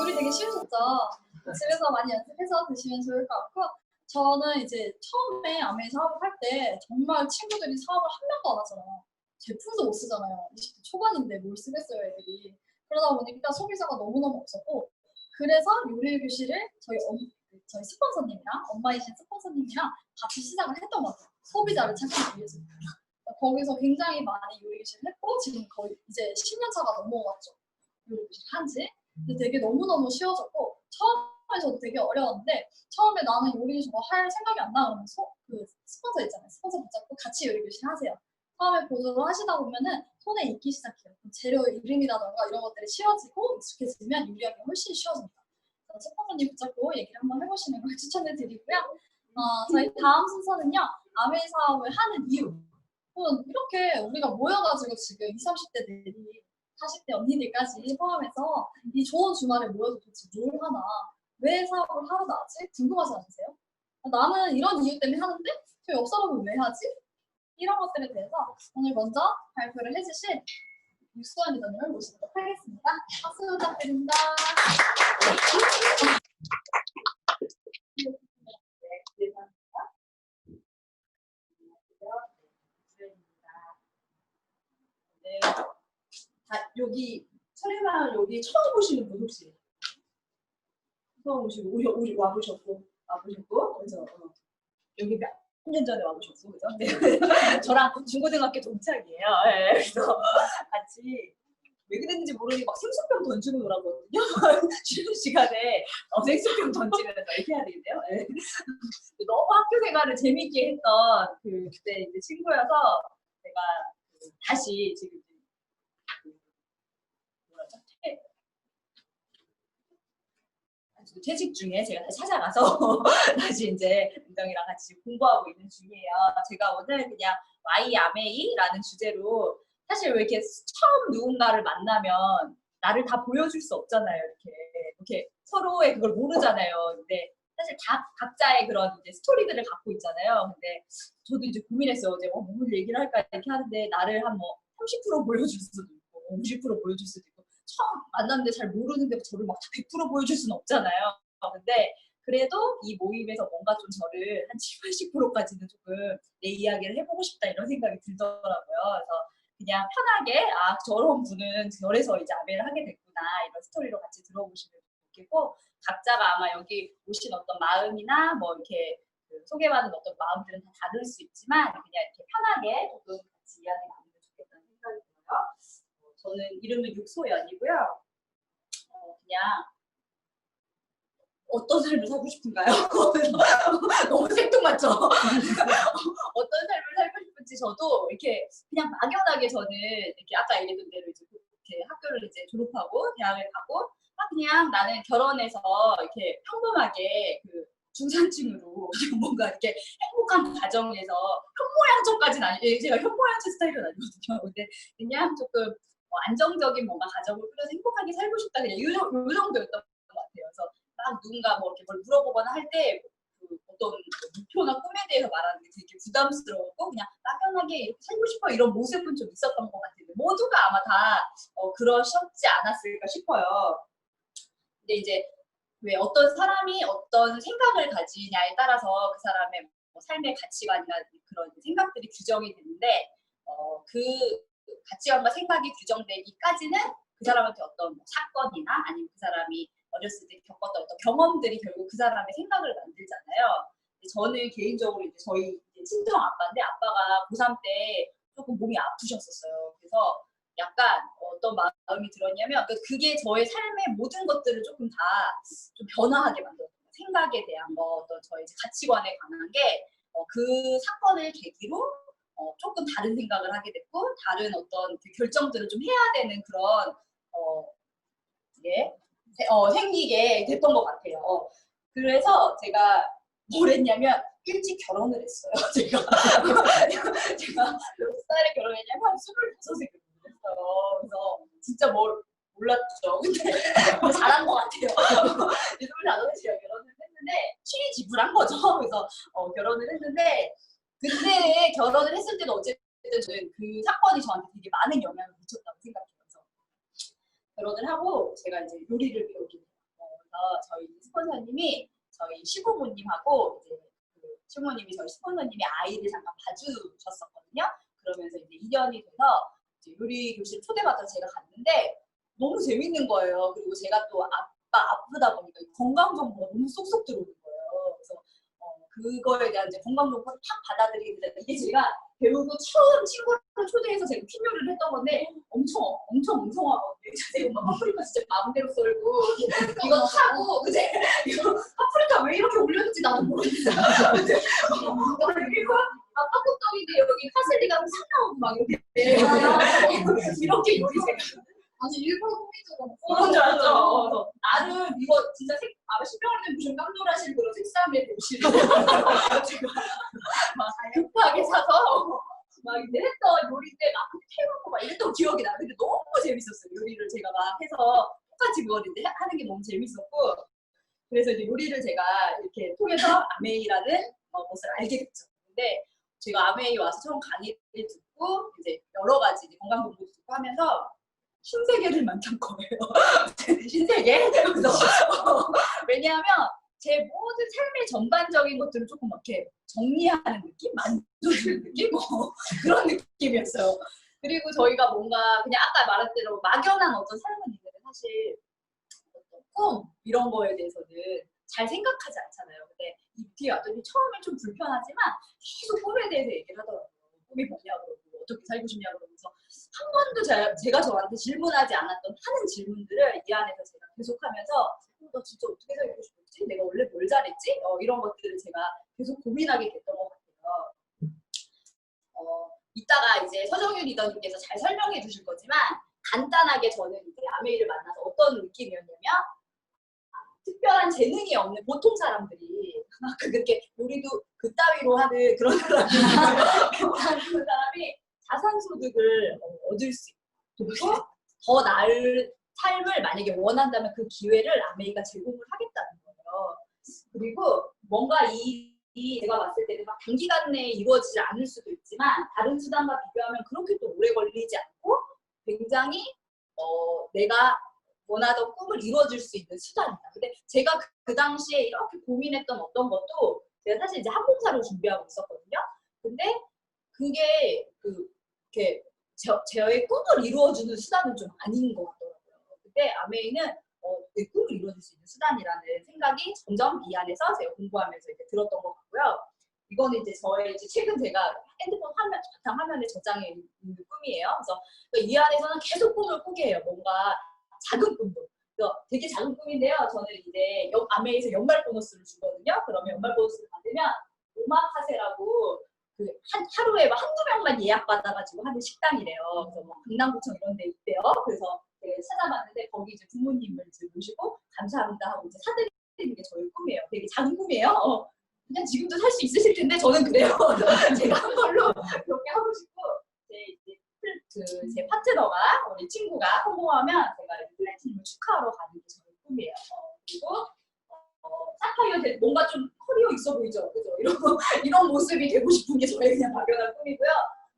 요리 되게 쉬우셨죠? 집에서 많이 연습해서 드시면 좋을 것 같고 저는 이제 처음에 아메이 사업을 할 때 정말 친구들이 사업을 한 명도 안 하잖아요. 제품도 못 쓰잖아요. 20대 초반인데 뭘 쓰겠어요, 애들이. 그러다 보니까 소비자가 너무너무 없었고 그래서 요리 교실을 저희 엄, 저희 스폰서님이랑 엄마이신 스폰서님이랑 같이 시작을 했던 것 같아요. 소비자를 찾기 위해서. 거기서 굉장히 많이 요리 교실을 했고 지금 거의 이제 10년 차가 넘어갔죠. 요리 교실 한지. 근데 되게 너무너무 쉬워졌고 처음에 저도 되게 어려웠는데 처음에 나는 요리 저거 할 생각이 안나 그러면 소, 그 스폰서 있잖아요. 스폰서 붙잡고 같이 요리 교실 하세요. 처음에 보조를 하시다 보면은 손에 익기 시작해요. 재료 이름이라던가 이런 것들이 쉬워지고 익숙해지면 요리하기 훨씬 쉬워집니다. 스폰서님 붙잡고 얘기를 한번 해보시는 걸 추천해 드리고요. 어, 저희 다음 순서는요. 아메이 사업을 하는 이유. 또 이렇게 우리가 모여가지고 지금 20, 30대들이 40대 언니들까지 포함해서 이 좋은 주말에 모여서 도대체 뭘 하나, 왜 사업을 하러 나왔지? 궁금하지 않으세요? 나는 이런 이유 때문에 하는데 저 옆 사람은 왜 하지? 이런 것들에 대해서 오늘 먼저 발표를 해주실 육수환 리더님을 모시도록 하겠습니다. 박수 부탁드립니다. 네, 감사합니다. 네. 다 여기 설해마을 여기 처음 오시는 분 혹시? 처음 오시고 우리 우리 와보셨고 와보셨고 그래서 어. 여기 몇 년 전에 와보셨고 그죠? 네. 저랑 중고등학교 동창이에요. 네. 그래서 같이 왜 그랬는지 모르니 막 생수병 던지고 놀았거든요. 쉬는 시간에 어, 생수병 던지면서 이렇게 해야 되겠네요. 네. 너무 학교 생활을 재밌게 했던 그 그때 이제 친구여서 제가 그 다시 지금 그 뭐라죠? 퇴- 아직도 퇴직 중에 제가 다시 찾아가서 다시 이제 은정이랑 같이 공부하고 있는 중이에요. 제가 오늘 그냥 Y 아메이라는 주제로 사실 왜 이렇게 처음 누군가를 만나면 나를 다 보여줄 수 없잖아요. 이렇게 이렇게 서로의 그걸 모르잖아요. 근데 사실 다 각자의 그런 이제 스토리들을 갖고 있잖아요. 근데 저도 이제 고민했어요. 어제 어, 뭘 얘기를 할까 이렇게 하는데 나를 한 뭐 30% 보여줄 수도 있고 50% 보여줄 수도 있고 처음 만났는데 잘 모르는데 저를 막100% 보여줄 수는 없잖아요. 근데 그래도 이 모임에서 뭔가 좀 저를 한 7, 80%까지는 조금 내 이야기를 해보고 싶다 이런 생각이 들더라고요. 그래서 그냥 편하게 아 저런 분은 저래서 이제 아메를 하게 됐구나 이런 스토리로 같이 들어보시면 좋겠고 각자가 아마 여기 오신 어떤 마음이나 뭐 이렇게 그 소개받은 어떤 마음들은 다 다를 수 있지만 그냥 이렇게 편하게 조금 같이 이야기 나누면 좋겠다는 생각이 들어요. 어, 저는 이름은 육소연이고요. 어, 그냥 어떤 삶을 살고 싶은가요? 너무 생뚱맞죠? 어떤 삶을 살고 싶은지 저도 이렇게 그냥 막연하게 저는 이렇게 아까 얘기했던 대로 이제 이렇게 학교를 이제 졸업하고 대학을 가고 아 그냥 나는 결혼해서 이렇게 평범하게 그 중산층으로 뭔가 이렇게 행복한 가정에서 현모양처까지는 아니 예, 제가 현모양처 스타일은 아니거든요. 근데 그냥 조금 뭐 안정적인 뭔가 가정을 꾸려서 행복하게 살고 싶다 그냥 이, 정- 이 정도였던 것 같아요. 그래서 막 누군가 뭐 이렇게 뭘 물어보거나 할때 그 어떤 목표나 꿈에 대해서 말하는 게 되게 부담스러웠고 그냥 막연하게 이렇게 살고 싶어 이런 모습은 좀 있었던 것 같은데 모두가 아마 다 어, 그러셨지 않았을까 싶어요. 근데 이제 왜 어떤 사람이 어떤 생각을 가지냐에 따라서 그 사람의 뭐 삶의 가치관이나 그런 생각들이 규정이 되는데 어, 그 가치관과 생각이 규정되기까지는 그 사람한테 어떤 뭐 사건이나 아니면 그 사람이 어렸을 때 겪었던 어떤 경험들이 결국 그 사람의 생각을 만들잖아요. 저는 개인적으로 이제 저희 친정 아빠인데 아빠가 고3 때 조금 몸이 아프셨었어요. 그래서 약간 어떤 마음이 들었냐면 그- 그게 저의 삶의 모든 것들을 조금 다 좀 변화하게 만들었어요. 생각에 대한 거, 어떤 저의 가치관에 관한 게 그 사건을 계기로 어, 조금 다른 생각을 하게 됐고 다른 어떤 그 결정들을 좀 해야 되는 그런 어, 예, 세- 어, 생기게 됐던 것 같아요. 어, 그래서 제가 뭘 했냐면 일찍 결혼을 했어요. 제가 제가 몇 살에 결혼했냐면 한 25세 결혼했어요. 그래서 진짜 뭘 몰랐죠. 근데 잘한 것 같아요. 25세 제가 결혼을 했는데 취미 지불한 거죠. 그래서 어, 결혼을 했는데 그때 결혼을 했을 때도 어쨌든 저는 그 사건이 저한테 되게 많은 영향을 미쳤다고 생각해요. 그래서 결혼을 하고 제가 이제 요리를 배우게 돼요. 어, 그래서 저희 스폰서님이 저희 시부모님하고 이제 그 시부모님이 저희 스폰서님이 아이를 잠깐 봐주셨었거든요. 그러면서 이제 2년이 돼서 이제 요리 교실 초대받아서 제가 갔는데 너무 재밌는 거예요. 그리고 제가 또 아빠 아프다 보니까 건강 정보가 너무 쏙쏙 들어오는 그거에 대한 이제 건강 정보를 되다 이게 제가 배우고 처음 친구를 초대해서 제가 핀 요리를 했던 건데 엄청 엄청 웅성하거든요. 제가 막 파프리카 진짜 마음대로 썰고 이거 타고 이거 파프리카 왜 이렇게 올렸는지 나도 모르겠어요. 그리고 아 팝콘떡인데 여기 파슬리가 싹 나오고 막 이렇게 이렇게 요리 제가 아니 일부러 꾸미죠. 그런 줄 알았죠. 그래서 나는 이거 진짜 색, 아마 신병원님 무슨 깜놀하실 그런 색감의 도시를 막 급하게 사서 막 이제 했던 요리인데 막 태우고 막 이랬던 기억이 나는데 너무 재밌었어요. 요리를 제가 막 해서 똑같이 그걸 이제 하는 게 너무 재밌었고 그래서 이제 요리를 제가 이렇게 통해서 아메이라는 어, 것을 알게 됐죠. 근데 제가 아메이 와서 처음 강의를 듣고 이제 여러 가지 건강 공부도 듣고 하면서 신세계를 만난 거예요. 신세계? 그래서 어, 왜냐하면 제 모든 삶의 전반적인 것들을 조금 이렇게 정리하는 느낌, 만져주는 느낌, 뭐 그런 느낌이었어요. 그리고 저희가 뭔가 그냥 아까 말한 대로 막연한 어떤 삶은 있는데 사실 어떤 꿈 이런 거에 대해서는 잘 생각하지 않잖아요. 근데 이 뒤에 왔더니 처음엔 좀 불편하지만 계속 꿈에 대해서 얘기를 하더라고요. 꿈이 뭐냐고 어떻게 살고 싶냐고 한 번도 제- 제가 저한테 질문하지 않았던 하는 질문들을 이 안에서 제가 계속하면서 어, 나 진짜 어떻게 살고 싶었지? 내가 원래 뭘 잘했지? 어, 이런 것들을 제가 계속 고민하게 됐던 것 같아요. 어, 이따가 이제 서정윤 리더님께서 잘 설명해 주실 거지만 간단하게 저는 이제 아메이를 만나서 어떤 느낌이었냐면 아, 특별한 재능이 없는 보통 사람들이 그렇게 요리도 그따위로 하는 그런 사람이 그 사람이 자산 소득을 어, 얻을 수 있고 더 나을 삶을 만약에 원한다면 그 기회를 아메이가 제공을 하겠다는 거예요. 그리고 뭔가 이, 이 제가 봤을 때는 막 단기간 내에 이루어지지 않을 수도 있지만 다른 수단과 비교하면 그렇게 또 오래 걸리지 않고 굉장히 어, 내가 원하던 꿈을 이루어질 수 있는 수단이다. 근데 제가 그, 그 당시에 이렇게 고민했던 어떤 것도 제가 사실 이제 항공사를 준비하고 있었거든요. 근데 그게 그 이렇게 저, 저의 꿈을 이루어주는 수단은 좀 아닌 것 같더라고요. 근데 아메이는 어, 내 꿈을 이루어줄 수 있는 수단이라는 생각이 점점 이 안에서 제가 공부하면서 이렇게 들었던 것 같고요. 이거는 이제 저의 이제 최근 제가 핸드폰 화면, 바탕 화면에 저장해 있는 꿈이에요. 그래서 이 안에서는 계속 꿈을 꾸게 해요. 뭔가 작은 꿈도. 되게 작은 꿈인데요. 저는 이제 연- 아메이에서 연말 보너스를 주거든요. 그러면 연말 보너스를 받으면 오마카세라고 그 한, 하루에 막 한두 명만 예약 받아가지고 하는 식당이래요. 그래서 뭐 강남구청 이런 데 있대요. 그래서 제가 찾아봤는데 거기 이제 부모님을 이제 모시고 감사합니다 하고 이제 사드리는 게 저희 꿈이에요. 되게 작은 꿈이에요. 어, 그냥 지금도 살 수 있으실 텐데 저는 그래요. 제가 한 걸로 그렇게 하고 싶고 제 이제 플- 그, 제 파트너가 우리 친구가 성공하면 제가 플래티넘을 축하하러 가는 게 저의 꿈이에요. 어, 그리고 어, 사파이어 될- 뭔가 좀 커리어 있어 보이죠, 그죠? 이런 이런 모습이 되고 싶은 게 저의 그냥 막연한 꿈이고요.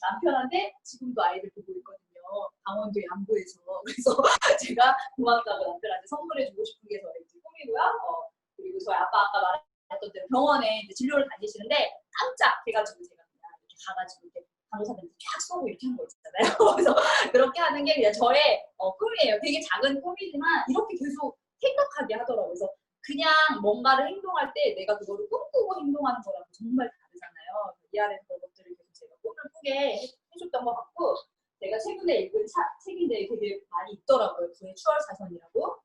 남편한테 지금도 아이를 보고 있거든요. 강원도 양구에서 그래서 제가 고맙다고 남편한테 선물해주고 싶은 게 저의 꿈이고요. 어, 그리고 저희 아빠 아까 말했던 대로 병원에 이제 진료를 다니시는데 깜짝 해가지고 제가 그냥 이렇게 가가지고 이렇게 간호사들한테 쫙 쏘고 이렇게 하는 거 있잖아요. 그래서 그렇게 하는 게 그냥 저의 어, 꿈이에요. 되게 작은 꿈이지만 이렇게 계속 생각하게 하더라고요. 그래서 그냥 뭔가를 행동할 때 내가 그거를 꿈꾸고 행동하는 거랑 정말 다르잖아요. 이 안에 그런 것들을 계속 제가 꿈을 꾸게 해- 해줬던 것 같고 제가 최근에 읽은 차, 책인데 되게 많이 있더라고요. 그의 추월 사선이라고.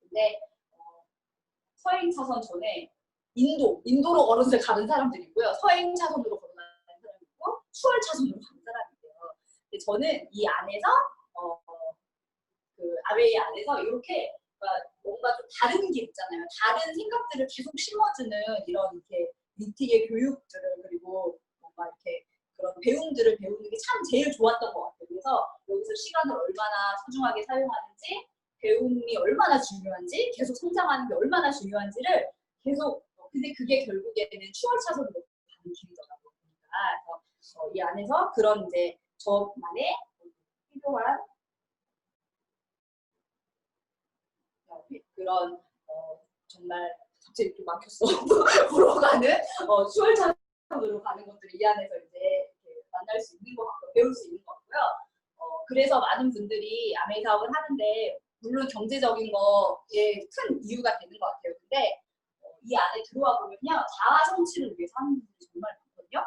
근데 어, 서행 차선 전에 인도, 인도로 걸어서 가는 사람들이 있고요. 서행 차선으로 걸어가는 사람이 있고 추월 차선으로 가는 사람이 있어요. 근데 저는 이 안에서 어, 그 아웨이 안에서 이렇게 그러니까 뭔가 좀 다른 게 있잖아요. 다른 생각들을 계속 심어주는 이런 이렇게 미팅의 교육들을 그리고 뭔가 이렇게 그런 배움들을 배우는 게 참 제일 좋았던 것 같아요. 그래서 여기서 시간을 얼마나 소중하게 사용하는지, 배움이 얼마나 중요한지, 계속 성장하는 게 얼마나 중요한지를 계속 어, 근데 그게 결국에는 추월 차선으로 가는 길이더라고요. 그러니까 어, 이 안에서 그런 이제 저만의 필요한 그런 어, 정말 갑자기 이렇게 막혔어 보러 가는 어, 추월찬으로 가는 것들을 이 안에서 이제 만날 수 있는 것 같고 배울 수 있는 것 같고요. 어, 그래서 많은 분들이 아메이 사업을 하는데 물론 경제적인 거에 큰 이유가 되는 것 같아요. 근데 어, 이 안에 들어와 보면요 자아 성취를 위해서 하는 분들이 정말 많거든요.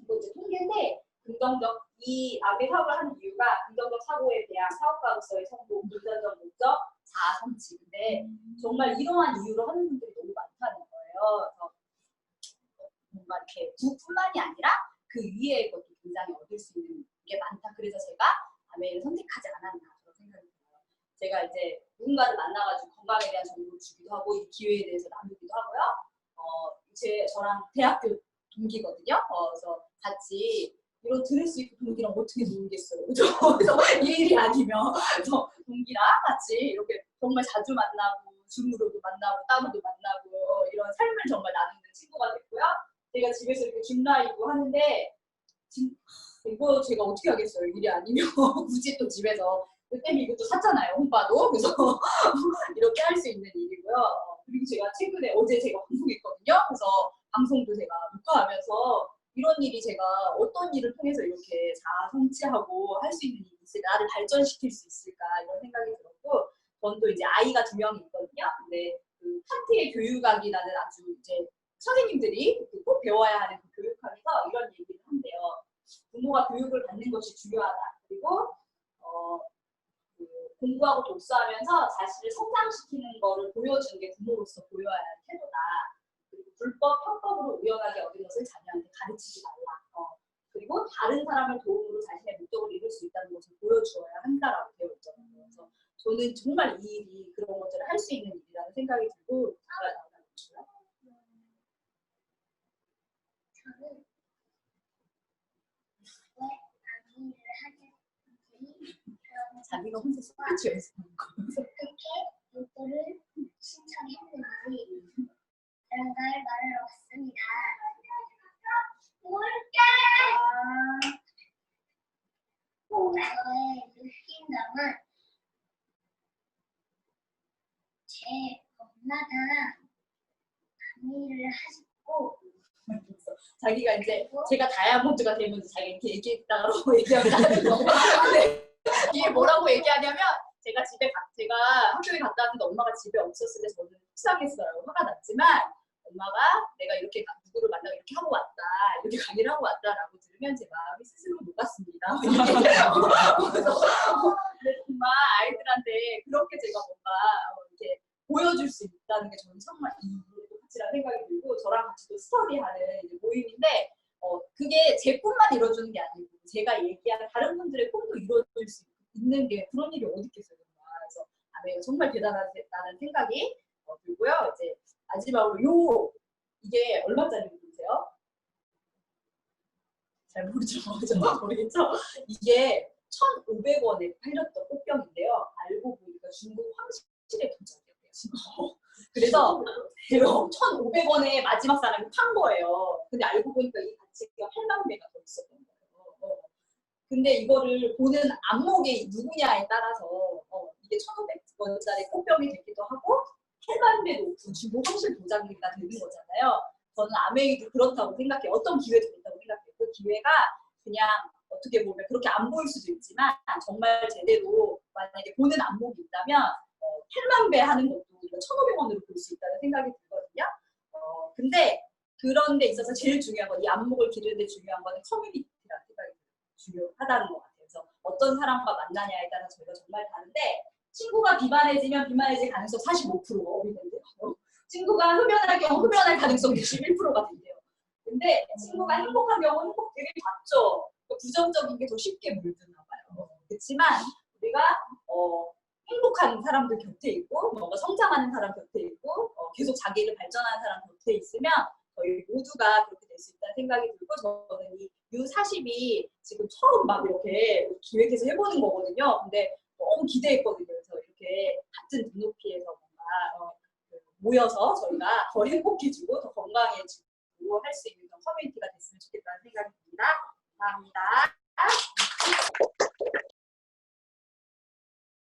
이거 이제 통계인데 긍정적 이 아메 사업을 하는 이유가 긍정적 사고에 대한 사업가로서의 성공, 금전적 목적, 자아 성취. 근데 정말 이러한 이유로 하는 분들이 너무 많다는 거예요. 뭔가 이렇게 부뿐만이 아니라 그 위에 것도 굉장히 얻을 수 있는 게 많다. 그래서 제가 아메를 선택하지 않았나 그런 생각이 들어요. 제가 이제 누군가를 만나가지고 건강에 대한 정보를 주기도 하고 이 기회에 대해서 나누기도 하고요. 어, 제 저랑 대학교 동기거든요. 어, 그래서 같이 이런 들을 수 있고 동기랑 어떻게 놀겠어요. 그죠? 그래서 이 일이 아니면 그래서 동기랑 같이 이렇게 정말 자주 만나고 줌으로도 만나고 따로도 만나고 어, 이런 삶을 정말 나누는 친구가 됐고요. 제가 집에서 이렇게 줌 라이브 하는데 진, 이거 제가 어떻게 하겠어요. 일이 아니면 굳이 또 집에서 그때 이것도 샀잖아요. 홍바도 그래서 이렇게 할 수 있는 일이고요. 어, 그리고 제가 최근에 어제 제가 방송했거든요. 그래서 방송도 제가 녹화하면서 이런 일이 제가 어떤 일을 통해서 이렇게 자아 성취하고 할 수 있는 있을까, 나를 발전시킬 수 있을까 이런 생각이 들었고, 저는 또 이제 아이가 두 명이 있거든요. 근데 그 판트의 교육학이라는 아주 이제 선생님들이 그꼭 배워야 하는 그 교육학에서 이런 얘기를 한대요. 부모가 교육을 받는 것이 중요하다. 그리고 어, 그 공부하고 독서하면서 자신을 성장시키는 거를 보여주는 게 부모로서 보여야 할 태도다. 그리고 불법, 편법으로 우연하게 얻은 것을 자녀한테 가르치지 말라. 어, 그리고 다른 사람을 도움으로 자신의 목적을 이룰 수 있다는 것을 보여주어야 한다라고 되어 있잖아요. 그래서 저는 정말 이 일이 그런 것들을 할 수 있는 일이라는 생각이 들고 나오는 거죠. 저는 왜 하겠는지 그런 자기가 혼자 스피치 연습하는 거. 어떻게 로또를 신청했는지 그런 걸 말하러 왔습니다. 뭘까? 저의 느낀감은 제 엄마가 강의를 하셨고 자기가 이제 제가 다이아몬드가 되면 자기가 이렇게 얘기했다고 얘기한다는 거. 근데 이게 뭐라고 얘기하냐면 제가 집에 가, 제가 학교에 갔다 왔는데 엄마가 집에 없었을 때 저는 속상했어요. 화가 났지만 엄마가 내가 이렇게 가- 누구를 만나고 이렇게 하고 왔다, 이렇게 강의를 하고 왔다라고 들으면 제 마음이 스스로 녹았습니다. 그래서 근데 정말 아이들한테 그렇게 제가 뭔가 어, 이렇게 보여줄 수 있다는 게 저는 정말 이 일의 가치라는 생각이 들고 저랑 같이 또 스터디하는 모임인데 어, 그게 제 꿈만 이루어주는 게 아니고 제가 얘기한 다른 분들의 꿈도 이루어질 수 있는 게 그런 일이 어디 있겠어요 정말 그래서 아메가 정말 대단하다는 생각이 어, 들고요 이제 마지막으로 요 이게 얼마짜리 모르세요? 잘 모르죠 정말 모르겠죠? 이게 1,500원에 팔렸던 꽃병인데요 알고 보니까 중국 황실의 도자기였대요 그래서 제가 1,500원에 마지막 사람이 판 거예요. 근데 알고 보니까 이 가치가 8만 배가 더 있었던 거예요. 어. 근데 이거를 보는 안목이 누구냐에 따라서 어, 이게 1,500원짜리 꽃병이 되기도 하고 8만 배 높은 황실 도자기가 되는 거잖아요. 저는 아메이도 그렇다고 생각해요. 어떤 기회도 있다고 생각해요. 그 기회가 그냥 어떻게 보면 그렇게 안 보일 수도 있지만 정말 제대로 만약에 보는 안목이 있다면 어, 8만 배 하는 것도 우리가 1,500원으로 볼 수 있다는 생각이 들거든요. 어, 근데 그런 데 있어서 제일 중요한 건 이 안목을 기르는 데 중요한 거는 커뮤니티라는 생각이 중요하다는 것 같아요. 그래서 어떤 사람과 만나냐에 따라 저희가 정말 다른데 친구가 비만해지면 비만해질 가능성 45%가 어린애인데요. 친구가 흡연할 경우 흡연할 가능성 61%가 된대요. 근데 친구가 행복한 경우 행복 되게 작죠. 그러니까 부정적인 게 더 쉽게 물드나 봐요. 그렇지만 우리가 어, 행복한 사람들 곁에 있고 뭔가 성장하는 사람 곁에 있고 어, 계속 자기를 발전하는 사람 곁에 있으면 저희 모두가 그렇게 될 수 있다는 생각이 들고 저는 이 U40이 지금 처음 막 이렇게 기획해서 해보는 거거든요. 근데 너무 기대했거든요. 그래서 이렇게 같은 눈높이에서 뭔가 어, 그 모여서 저희가 더 행복해지고 더 건강해지고 할 수 있는 커뮤니티가 됐으면 좋겠다는 생각입니다. 감사합니다.